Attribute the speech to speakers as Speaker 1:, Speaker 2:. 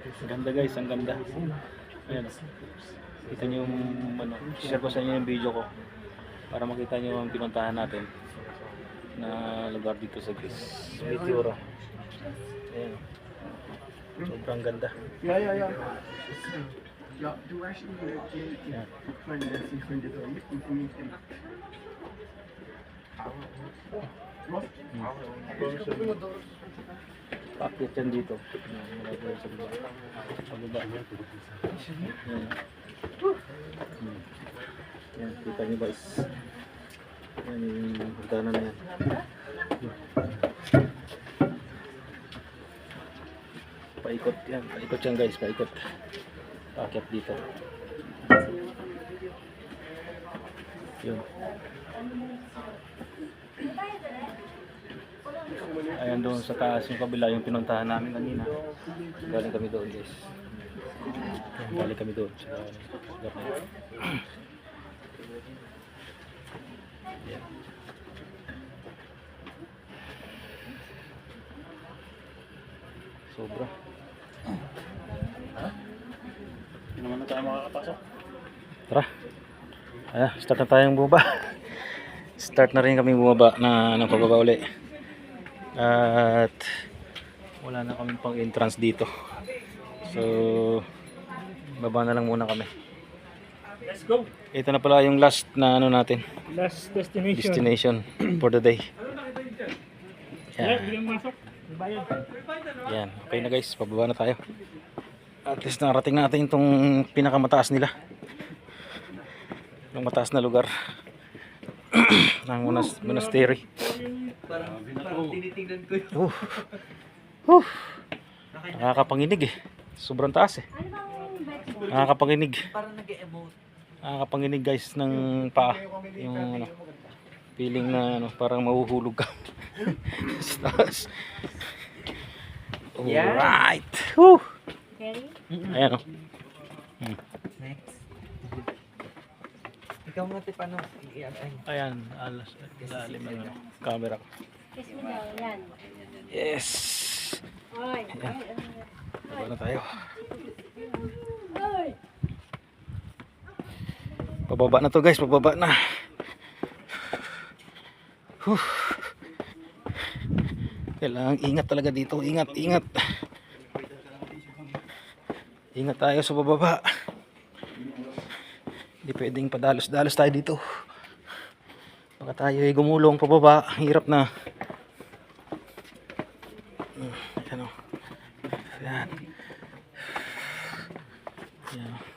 Speaker 1: Ang ganda guys, ang ganda. Ayan. Kita nyo yung, ano, share ko sa inyo yung video ko para makita nyo ang pinuntahan natin na lugar dito sa Greece. Meteoro. Ayan. Sobrang ganda.
Speaker 2: Ja, ja, ja. Ja, du er ikke i
Speaker 1: Ja.
Speaker 2: Ukraina, det er ikke det er midt i min tid.
Speaker 1: Paakit yan dito. Sa baba. Sa baba. Ayan. Hmm. Ayan, kita nyo guys. Ayan yung hagdanan na yan. Paikot yan. Paikot yan guys. Paikot. Paakyat dito. Yun. Ayan doon sa taas yung kabila yung pinuntahan namin kanina. Galing kami doon guys. Galing kami doon sa. Ayan. Sobra.
Speaker 3: Hindi naman na tayo makakapasok.
Speaker 1: Tara. Ayan, start na tayong bumaba. Start na rin kami bumaba na ng pababa uli. At wala na kami pang entrance dito. So, baba na lang muna kami.
Speaker 3: Let's go!
Speaker 1: Ito na pala yung last na ano natin,
Speaker 3: Last destination.
Speaker 1: destination for the day.
Speaker 3: Yeah.
Speaker 1: Yan. Yan. Okay na guys, pababa na tayo. At least narating natin itong pinakamataas nila. Yung mataas na lugar ng monas monastery.
Speaker 4: Parang, parang tinitingnan ko yun.
Speaker 1: Uh. Uh. Nakakapanginig eh. Sobrang taas eh. Nakakapanginig.
Speaker 4: Parang nag-emote.
Speaker 1: Nakakapanginig guys ng paa. Yung ano, feeling na ano, parang mahuhulog ka. Sa taas. Alright.
Speaker 5: Ready?
Speaker 1: Ayan oh.
Speaker 4: Next. Ikaw nga, te, paano?
Speaker 1: Ayan, alas, lalim ng ano, camera ko.
Speaker 5: Kiss mo daw. Yan.
Speaker 1: Yes!
Speaker 5: Oy.
Speaker 1: Baba na tayo. Pababa na to guys, pababa na. Whew. Kailangan ingat talaga dito, ingat, ingat. Ingat tayo sa bababa. Hindi pwedeng padalos-dalos tayo dito. Baka tayo ay gumulong pababa. Hirap na. Hmm, ayan o. Ayan. Ayan.